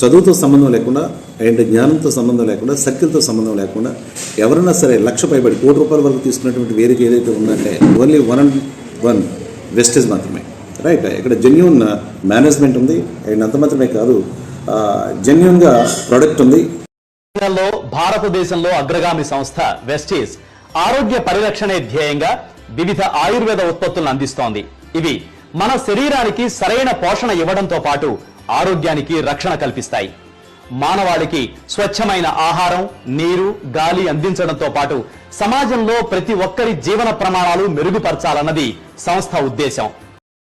చదువుతో సంబంధం లేకుండా అండ్ జ్ఞానంతో సంబంధం లేకుండా సర్కిల్తో సంబంధం లేకుండా ఎవరైనా సరే లక్ష పైబడి కోటి రూపాయల వరకు తీసుకున్నటువంటి వేదిక ఏదైతే ఉందంటే only one and one Vestige మాత్రమే. రైట్ ఇక్కడ జెన్యున్ మేనేజ్మెంట్ ఉంది. అండ్ అంత మాత్రమే కాదు జెన్యున్గా ప్రోడక్ట్ ఉంది. భారతదేశంలో అగ్రగామి సంస్థ వెస్టీస్ ఆరోగ్య పరిరక్షణే ధ్యేయంగా వివిధ ఆయుర్వేద ఉత్పత్తులను అందిస్తోంది. ఇవి మన శరీరానికి సరైన పోషణ ఇవ్వడంతో పాటు ఆరోగ్యానికి రక్షణ కల్పిస్తాయి. మానవాళికి స్వచ్ఛమైన ఆహారం నీరు గాలి అందించడంతో పాటు సమాజంలో ప్రతి ఒక్కరి జీవన ప్రమాణాలు మెరుగుపరచాలన్నది సంస్థ ఉద్దేశం.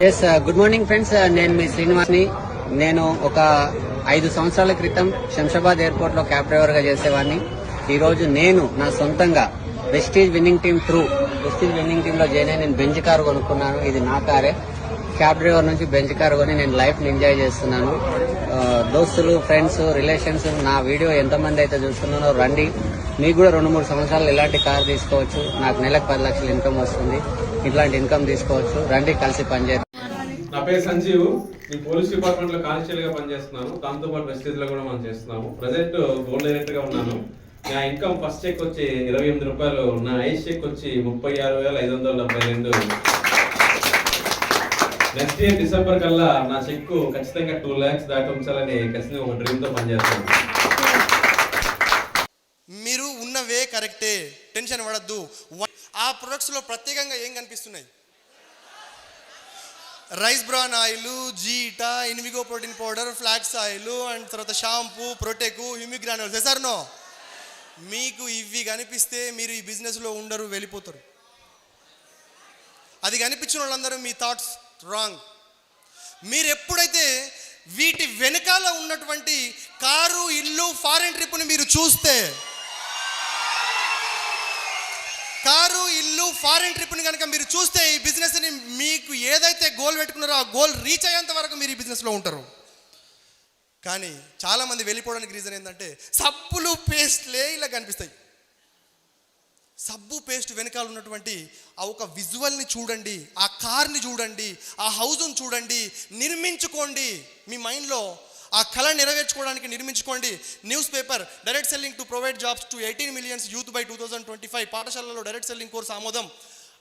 ఎస్ గుడ్ మార్నింగ్ ఫ్రెండ్స్ నేను మీ శ్రీనివాస్ని. నేను ఒక ఐదు సంవత్సరాల క్రితం శంషాబాద్ ఎయిర్పోర్ట్లో క్యాబ్ డ్రైవర్గా చేసేవాడిని. ఈ రోజు నేను నా సొంతంగా Vestige winning team through Vestige winning టీమ్లో జాయిన్ అయి నేను బెంచ్ కారు కొనుక్కున్నాను. ఇది నా కారే. క్యాబ్ డ్రైవర్ నుంచి బెంచ్ కార్ కొని నేను లైఫ్ని ఎంజాయ్ చేస్తున్నాను. దోస్తులు ఫ్రెండ్స్ రిలేషన్స్ నా వీడియో ఎంతమంది అయితే చూస్తున్నారో రండి. మీకు కూడా రెండు మూడు సంవత్సరాలు ఇలాంటి కార్ తీసుకోవచ్చు. నాకు నెలకు పది లక్షల ఇన్కమ్ వస్తుంది. ఇట్లాంటి ఇన్కమ్ తీసుకోవచ్చు. రండి కలిసి పనిచేద్దాం. నా పేరు సంజీవ్. నేను పోలీస్ డిపార్ట్మెంట్లో కానిస్టేబుల్గా పనిచేస్తున్నాను దాంతో పాటు వెస్టేజ్లో కూడా మనం చేస్తున్నాము. ప్రజెంట్ గోల్డ్ డైరెక్టర్గా ఉన్నాను. నా ఇన్కమ్ ఫస్ట్ చెక్ వచ్చి ఇరవై ఎనిమిది రూపాయలు. నా ఐస్ చెక్ వచ్చి ముప్పై ఆరు వేల ఐదు వందల డెబ్బై రెండు. నెక్స్ట్ ఇయర్ డిసెంబర్ కల్లా నా చెక్ ఖచ్చితంగా టూ ల్యాక్స్ దాటి ఉంచాలని ఖచ్చితంగా ఒక డ్రీమ్తో పనిచేస్తాను. మీరు ఉన్న వే కరెక్టే. టెన్షన్ పడద్దు. ఆ ప్రొడక్ట్స్లో ప్రత్యేకంగా ఏం కనిపిస్తున్నాయి? Rice bran oil Zeta Invigo protein powder flax oil and తర్వాత షాంపూ ప్రొటెకు హ్యూమిగ్రానుల్స్ సార్ నో మీకు ఇవి కనిపిస్తే మీరు ఈ బిజినెస్లో ఉండరు వెళ్ళిపోతారు. అది కనిపించిన వాళ్ళందరూ మీ థాట్స్ రాంగ్. మీరు ఎప్పుడైతే వీటి వెనకాల ఉన్నటువంటి కారు ఇల్లు ఫారెన్ ట్రిప్ని మీరు చూస్తే కారు ఇల్లు ఫారెన్ ట్రిప్ని కనుక మీరు చూస్తే ఈ బిజినెస్ని మీకు ఏదైతే గోల్ పెట్టుకున్నారో ఆ గోల్ రీచ్ అయ్యేంత వరకు మీరు ఈ బిజినెస్లో ఉంటారు. కానీ చాలామంది వెళ్ళిపోవడానికి రీజన్ ఏంటంటే సబ్బులు పేస్ట్లే ఇలా కనిపిస్తాయి. పేస్ట్ వెనకాల ఉన్నటువంటి ఆ ఒక విజువల్ని చూడండి ఆ కార్ని చూడండి ఆ హౌస్ని చూడండి నిర్మించుకోండి. మీ మైండ్లో ఆ కళ నెరవేర్చుకోవడానికి నిర్మించుకోండి. Newspaper direct selling to provide jobs to eighteen millions youth by two thousand twenty five పాఠశాలలో డైరెక్ట్ సెల్లింగ్ కోర్స్ ఆమోదం.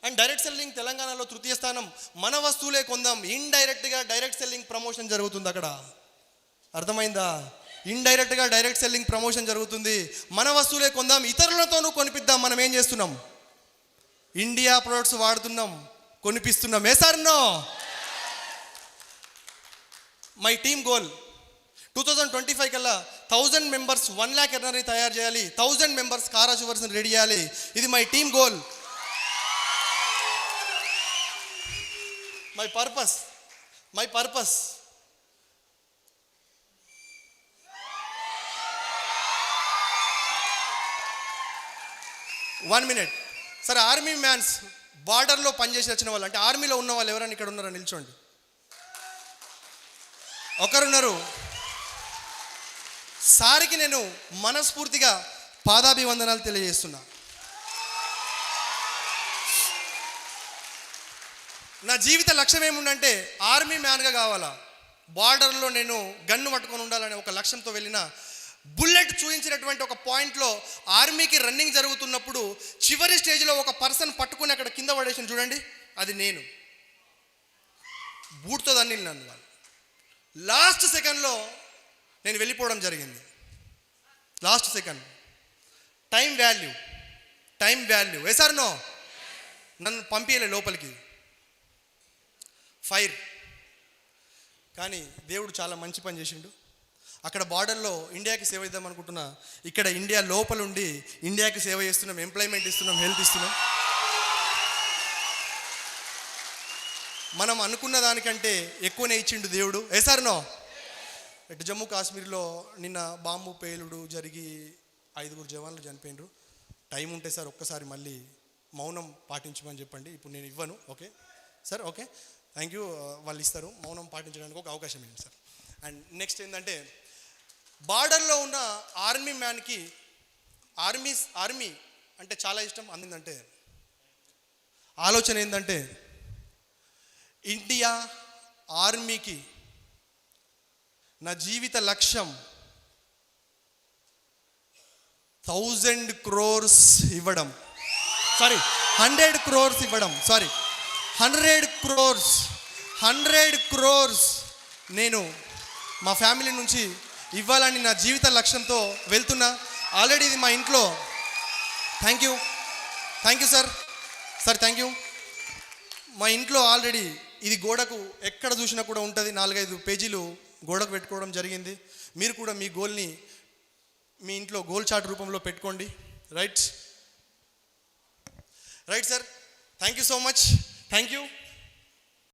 అండ్ డైరెక్ట్ సెల్లింగ్ తెలంగాణలో తృతీయ స్థానం. మన వస్తువులే కొందాం. ఇండైరెక్ట్గా డైరెక్ట్ సెల్లింగ్ ప్రమోషన్ జరుగుతుంది అక్కడ. అర్థమైందా? ఇండైరెక్ట్గా డైరెక్ట్ సెల్లింగ్ ప్రమోషన్ జరుగుతుంది. మన వస్తువులే కొందాం. ఇతరులతోనూ కొనిపిద్దాం. మనం ఏం చేస్తున్నాం? ఇండియా ప్రొడక్ట్స్ వాడుతున్నాం కొనిపిస్తున్నాం. ఏ sir no? My team goal two thousand twenty five కల్లా థౌజండ్ మెంబర్స్ వన్ ల్యాక్ ఎర్నరీ తయారు చేయాలి. థౌజండ్ మెంబర్స్ కారా షుగర్స్ని రెడీ చేయాలి. ఇది my team goal my purpose my purpose one minute సరే ఆర్మీ మ్యాన్స్ బార్డర్లో పనిచేసి వచ్చిన వాళ్ళు అంటే ఆర్మీలో ఉన్న వాళ్ళు ఎవరైనా ఇక్కడ ఉన్నారా నిల్చోండి. ఒకరున్నారు. సారికి నేను మనస్ఫూర్తిగా పాదాభివందనాలు తెలియజేస్తున్నా. నా జీవిత లక్ష్యం ఏముందంటే ఆర్మీ మ్యాన్గా కావాలా? బార్డర్లో నేను గన్ను పట్టుకొని ఉండాలనే ఒక లక్ష్యంతో వెళ్ళిన బుల్లెట్ చూపించినటువంటి ఒక పాయింట్లో ఆర్మీకి రన్నింగ్ జరుగుతున్నప్పుడు చివరి స్టేజ్లో ఒక పర్సన్ పట్టుకుని అక్కడ కింద పడేసిన చూడండి అది నేను. బూట్తో దాన్ని నన్ను వాళ్ళు. లాస్ట్ సెకండ్లో నేను వెళ్ళిపోవడం జరిగింది. Last second. Time value. Time value. ఏ నో? నన్ను పంపించలే లోపలికి. ఫైర్. కానీ దేవుడు చాలా మంచి పని చేసిండు. అక్కడ బార్డర్లో ఇండియాకి సేవ ఇద్దాం అనుకుంటున్నా. ఇక్కడ ఇండియా లోపల ఉండి ఇండియాకి సేవ చేస్తున్నాం ఎంప్లాయ్మెంట్ ఇస్తున్నాం హెల్త్ ఇస్తున్నాం. మనం అనుకున్న దానికంటే ఎక్కువనే ఇచ్చిండు దేవుడు. ఏ సార్ నో? ఇటు జమ్మూ కాశ్మీర్లో నిన్న బాంబు పేలుడు జరిగి ఐదుగురు జవాన్లు చనిపోయినరు టైం ఉంటే సార్ ఒక్కసారి మళ్ళీ మౌనం పాటించమని చెప్పండి. ఇప్పుడు నేను ఇవ్వను okay? Sir okay? Thank you వాళ్ళు ఇస్తారు. మౌనం పాటించడానికి ఒక అవకాశం ఇవ్వండి సార్. అండ్ నెక్స్ట్ ఏంటంటే బార్డర్లో ఉన్న ఆర్మీ మ్యాన్కి ఆర్మీ ఆర్మీ అంటే చాలా ఇష్టం అందిందంటే ఆలోచన ఏంటంటే ఇండియా ఆర్మీకి నా జీవిత లక్ష్యం థౌజండ్ క్రోర్స్ ఇవ్వడం. సారీ హండ్రెడ్ క్రోర్స్ ఇవ్వడం. Sorry hundred crores hundred crores నేను మా ఫ్యామిలీ నుంచి ఇవ్వాలని నా జీవిత లక్ష్యంతో వెళ్తున్నా. ఆల్రెడీ ఇది మా ఇంట్లో. Thank you thank you sir sir thank you మా ఇంట్లో ఆల్రెడీ ఇది గోడకు ఎక్కడ చూసినా కూడా ఉంటుంది. నాలుగైదు పేజీలు గోడకు పెట్టుకోవడం జరిగింది. మీరు కూడా మీ గోల్ని మీ ఇంట్లో గోల్ చార్ట్ రూపంలో పెట్టుకోండి. Right right sir thank you so much thank you